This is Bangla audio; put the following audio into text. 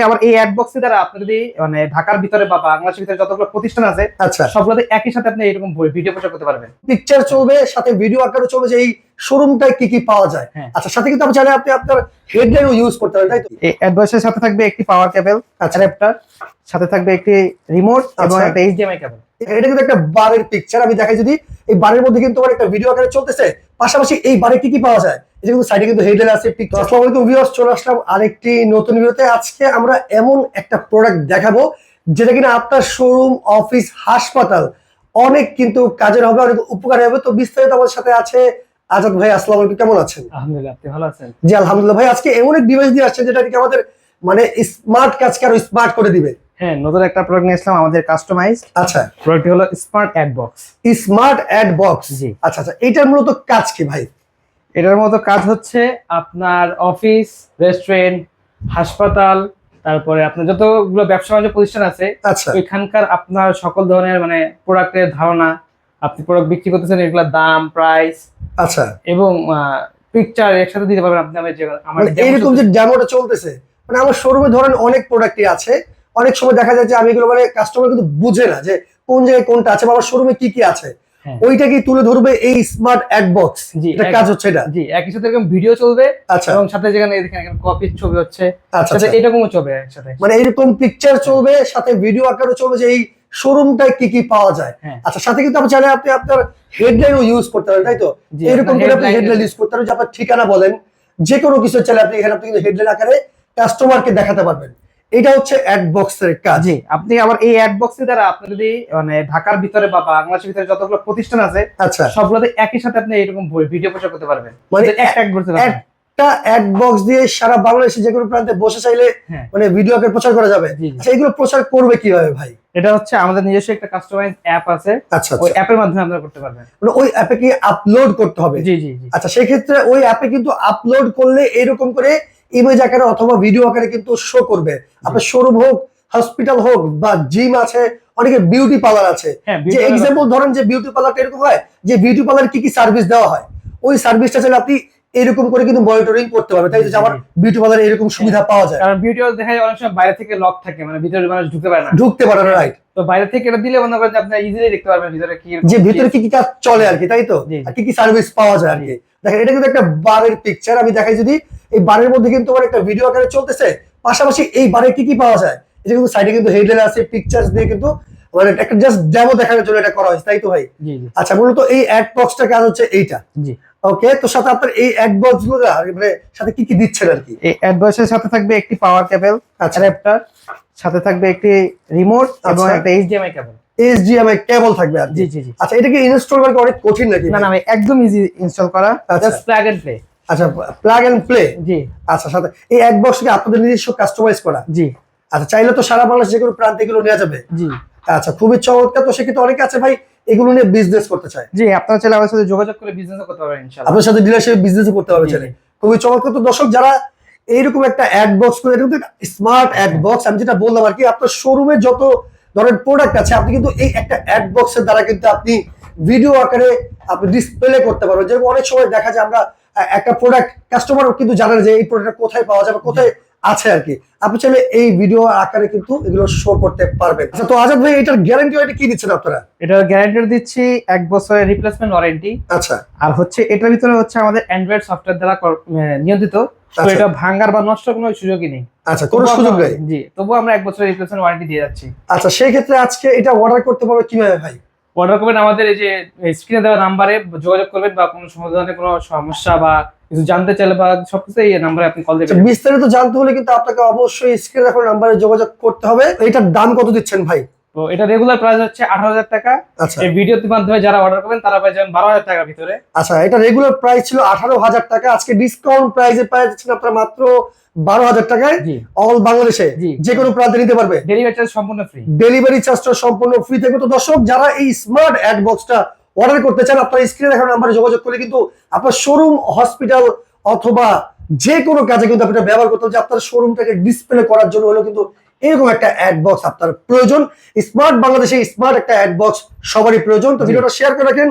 আবার এই অ্যাড বক্সে দ্বারা আপনি যদি মানে ঢাকার ভিতরে বা বাংলাদেশের ভিতরে যতগুলো প্রতিষ্ঠান আছে আচ্ছা। সবগুলোতে একই সাথে আপনি এরকম ভিডিও প্রচার করতে পারবেন। পিকচার চলবে সাথে ভিডিও আকারে চলবে যে এই শোরুমটায় কি কি পাওয়া যায়? হ্যাঁ। আচ্ছা সাথে কিন্তু আপনি চাইলে আপনি আপনার হেডলাইনও ইউজ করতে পারেন তাই তো? এই অ্যাডভাইসের সাথে থাকবে একটি পাওয়ার কেবল অ্যাডাপ্টার সাথে থাকবে একটি রিমোট এবং আচ্ছা। একটা এইচডিএমআই কেবল এটা কিন্তু একটা বারের পিকচার আমি দেখাই যদি এই বারের মধ্যে কিন্তু আমার একটা ভিডিও আকারে চলতেছে পাশাপাশি এই বারে কি কি পাওয়া যায়? এটা কিন্তু সাইডে কিন্তু হেডলাইন আছে পিকচার আসসালামু আলাইকুম ভিউয়ার্স চলে আসলাম আরেকটি নতুন ভিডিওতে আজকে আমরা এমন একটা প্রোডাক্ট দেখাবো যেটা কিনা আপনার শোরুম অফিস হাসপাতাল অনেক কিন্তু কাজের হবে অনেক উপকার হবে। তো বিস্তারিত আমাদের সাথে আছে আজাদ ভাই আসসালামু আলাইকুম কেমন আছেন? আলহামদুলিল্লাহ আপনি ভালো আছেন? জি আলহামদুলিল্লাহ। ভাই আজকে এমন এক ডিভাইস দিয়ে আসছে যেটা কি আমাদের মানে স্মার্ট কাজকে আরও স্মার্ট করে দিবে? হ্যাঁ নতুন একটা প্রোডাক্ট নিয়ে আসলাম আমাদের কাস্টমাইজ আচ্ছা। প্রোডাক্টটি হলো smart ad box smart ad box ji. আচ্ছা আচ্ছা এটার মূলত কাজ কি ভাই? এটার মতো কাজ হচ্ছে আপনার অফিস রেস্টুরেন্ট হাসপাতাল তারপরে আপনার যতগুলো ব্যবসা বাণিজ্য প্রতিষ্ঠান আছে আচ্ছা। ওইখানকার আপনার সকল ধরনের মানে প্রোডাক্টের ধারণা আপনি প্রোডাক্ট বিক্রি করতেছেন এগুলোর দাম প্রাইস আচ্ছা। এবং পিকচার একসাথে দিতে পারবেন আপনি আমার যে আমার মানে যে ডেমোটা চলতেছে মানে আমার শোরুমে ধরেন অনেক প্রোডাক্টই আছে অনেক সময় দেখা যায় যে আমি এগুলো মানে কাস্টমার কিন্তু বুঝে না যে কোন জায়গায় কোনটা আছে বা আমার শোরুমে কি কি আছে। হ্যাঁ। ওইটাকে তুলে ধরবে এই স্মার্ট অ্যাড বক্স জি, এটা কাজ হচ্ছে এটা। জি একই সাথে এরকম ভিডিও চলবে আচ্ছা। এবং সাথে যেখানে দেখেন এখানে কপির ছবি হচ্ছে আচ্ছা আচ্ছা। এরকমও চলবে একসাথে। মানে এরকম পিকচার চলবে সাথে ভিডিও আকারে চলবে যে এই শোরুমটায় কি কি পাওয়া যায়? হ্যাঁ। আচ্ছা সাথে কিন্তু আপনি চাইলে আপনি আপনার হেডলাইনও ইউজ করতে পারেন তাই তো? এরকম করে আপনি হেডলাইন ইউজ করতে পারেন যে আপনার ঠিকানা বলেন যে কোনো কিছু চাইলে আপনি এখানে আপনি কিন্তু হেডলাইন আকারে কাস্টমারকে দেখাতে পারবেন। এটা হচ্ছে অ্যাড বক্সের কাজ। জি আপনি আবার এই অ্যাড বক্সের দ্বারা আপনি যদি মানে ঢাকার ভিতরে বা বাংলাদেশের ভিতরে যতগুলো প্রতিষ্ঠান আছে আচ্ছা। সবগুলোতে একই সাথে আপনি এরকম ভিডিও প্রচার করতে পারবেন। মানে যে একটা এক করতে পারবেন। একটা অ্যাড বক্স দিয়ে সারা বাংলাদেশে যে কোনো প্রান্তে বসে চাইলে হ্যাঁ। মানে ভিডিও আকারে প্রচার করা যাবে। জি। আচ্ছা প্রচার করবে কীভাবে ভাই? এটা হচ্ছে আমাদের নিজস্ব একটা কাস্টমাইজ অ্যাপ আছে। আচ্ছা ওই আচ্ছা। অ্যাপের মাধ্যমে আপনারা করতে পারবেন। মানে ওই অ্যাপে কি আপলোড করতে হবে? জি জি আচ্ছা সেক্ষেত্রে ওই অ্যাপে কিন্তু আপলোড করলে এরকম করে ইমেজ আকারে অথবা ভিডিও আকারে কিন্তু শো করবে। আপনার শোরুম হোক হসপিটাল হোক বা জিম আছে অনেকে বিউটি পার্লার আছে। হ্যাঁ যে এক্সাম্পল ধরেন যে বিউটি পার্লারটা এরকম হয় যে বিউটি পার্লার কি কি সার্ভিস দেওয়া হয়? ওই সার্ভিসটা চাইলে আপনি এরকম করে কিন্তু মনিটরিং করতে পারবেন তাই যে আমার বিউটি পার্লারে এরকম সুবিধা পাওয়া যায়। কারণ ভিডিও দেখা যায় অনেক সময় বাইরে থেকে লক থাকে মানে ভিতরে মানুষ ঢুকতে পারে না। ঢুকতে পারে না রাইট তো বাইরে থেকে এটা দিলে মনে করেন যে আপনি ইজিলি দেখতে পারবেন ভিতরে কি যে ভিতরে কি কি কাজ চলে আর কি তাই তো। আর কি কি সার্ভিস পাওয়া যায় আর কি। দেখেন এটা কিন্তু একটা বারের পিকচার আমি দেখাই যদি এই বারের মধ্যে কিন্তু আমার একটা ভিডিও আকারে চলতেছে। পাশাপাশি এই বারে কি কি পাওয়া যায়? এটা কিন্তু সাইডে কিন্তু হেডলাইন আছে পিকচার্স দিয়ে কিন্তু মানে একটা জাস্ট ডেমো দেখানোর জন্য এটা করা হয়েছে তাই তো ভাই? আচ্ছা মূলত এই অ্যাড বক্সটা কাজ হচ্ছে এইটা। জি। ওকে তো সাথে আপনার এই অ্যাড বক্সগুলো মানে সাথে কি কি দিচ্ছেন আর কি? এই অ্যাডভাইসের সাথে থাকবে একটি পাওয়ার কেবল অ্যাডাপ্টার সাথে থাকবে একটি রিমোট এবং আচ্ছা। একটা এইচডিএমআই কেবল এইচডিএমআই কেবল থাকবে আর জি জি জি। আচ্ছা এটা কি ইনস্টল করা অনেক কঠিন নাকি? না না একদম ইজি ইনস্টল করা। জাস্ট প্লাগ এন্ড প্লে আচ্ছা প্লাগ এন্ড প্লে জি। আচ্ছা সাথে এই অ্যাড বক্স কি আপনাদের নিজস্ব কাস্টমাইজ করা? জি। আচ্ছা চাইলে তো সারা বাংলাদেশ যে কোনো প্রান্তে এগুলো নেওয়া যাবে। জি। আচ্ছা খুবই চমৎকার। তো সেক্ষেত্রে অনেকে আছে ভাই এগুলো নিয়ে বিজনেস করতে চায়। জি আপনারা চাইলে আমার সাথে যোগাযোগ করে বিজনেস করতে পারবেন ইনশাআল্লাহ। আপনার সাথে ডিলারশিপ বিজনেস করতে পারবে জি, চাইলে খুবই চমৎকার। তো দর্শক যারা এইরকম একটা অ্যাড বক্স করে এরকম স্মার্ট অ্যাড বক্স আমি যেটা বললাম আর কি আপনার শোরুমে যত ধরনের প্রোডাক্ট আছে আপনি কিন্তু এই একটা অ্যাড বক্সের দ্বারা কিন্তু আপনি ভিডিও আকারে আপনি ডিসপ্লে করতে পারবেন। যেরকম অনেক সময় দেখা যায় আমরা একটা প্রোডাক্ট কাস্টমার কিন্তু জানে যে এই প্রোডাক্ট কোথায় পাওয়া যাবে কোথায় আছে আর কি। আপনি চাইলে এই ভিডিও আকারে কিন্তু এগুলো শো করতে পারবেন। আচ্ছা তো আজাদ ভাই এটার গ্যারান্টি ওয়ারেন্টি কি দিচ্ছেন আপনারা? এটার গ্যারান্টি দিচ্ছি এক বছরের রিপ্লেসমেন্ট ওয়ারেন্টি আচ্ছা। আর হচ্ছে এটার ভিতরে হচ্ছে আমাদের অ্যান্ড্রয়েড সফটওয়্যার দ্বারা নিয়ন্ত্রিত। তো আচ্ছা। এটা ভাঙ্গার বা নষ্ট কোনো সুযোগই নেই। আচ্ছা কোনো সুযোগ নেই? জি তবুও আমরা এক বছরের রিপ্লেসমেন্ট ওয়ারেন্টি দিয়ে যাচ্ছি। আচ্ছা সেই ক্ষেত্রে আজকে এটা অর্ডার করতে পারবে কীভাবে ভাই? অর্ডার করবেন আমাদের এই যে স্ক্রিনে দেওয়া নাম্বারে যোগাযোগ করবেন বা কোনো সমাধানে কোনো সমস্যা বা কিছু জানতে চাইলে বা সবকিছু এই নাম্বারে আপনি কল আচ্ছা, দেবেন বিস্তারিত জানতে হলে কিন্তু আপনাকে অবশ্যই স্ক্রিনে রাখার নাম্বারে যোগাযোগ করতে হবে। এটার দাম কত দিচ্ছেন ভাই? তো এটা রেগুলার প্রাইস হচ্ছে আঠারো হাজার টাকা। আচ্ছা। এই ভিডিওর মাধ্যমে যারা অর্ডার করবেন তারা পেয়ে যাবেন বারো হাজার টাকার ভিতরে। আচ্ছা এটা রেগুলার প্রাইস ছিল আঠারো হাজার টাকা। আজকে ডিসকাউন্ট প্রাইসে পাওয়া যাচ্ছেন আপনারা মাত্র বারো হাজার টাকায়। অল বাংলাদেশে যে কোনো প্রান্তে নিতে পারবে। ডেলিভারি চার্জ সম্পূর্ণ ফ্রি ডেলিভারি চার্জটা সম্পূর্ণ ফ্রি থাকবে। তো দর্শক যারা এই স্মার্ট অ্যাড বক্সটা অর্ডার করতে চান আপনার স্ক্রিনে রাখার নাম্বারে যোগাযোগ করলে কিন্তু আপনার শোরুম হসপিটাল অথবা যে কোনো কাজে কিন্তু আপনি ব্যবহার করতে হবে যে আপনার শোরুমটাকে ডিসপ্লে করার জন্য হলেও কিন্তু এরকম একটা অ্যাড বক্স আপনার প্রয়োজন। স্মার্ট বাংলাদেশে স্মার্ট একটা অ্যাড বক্স সবারই প্রয়োজন। তো ভিডিওটা শেয়ার করে রাখেন।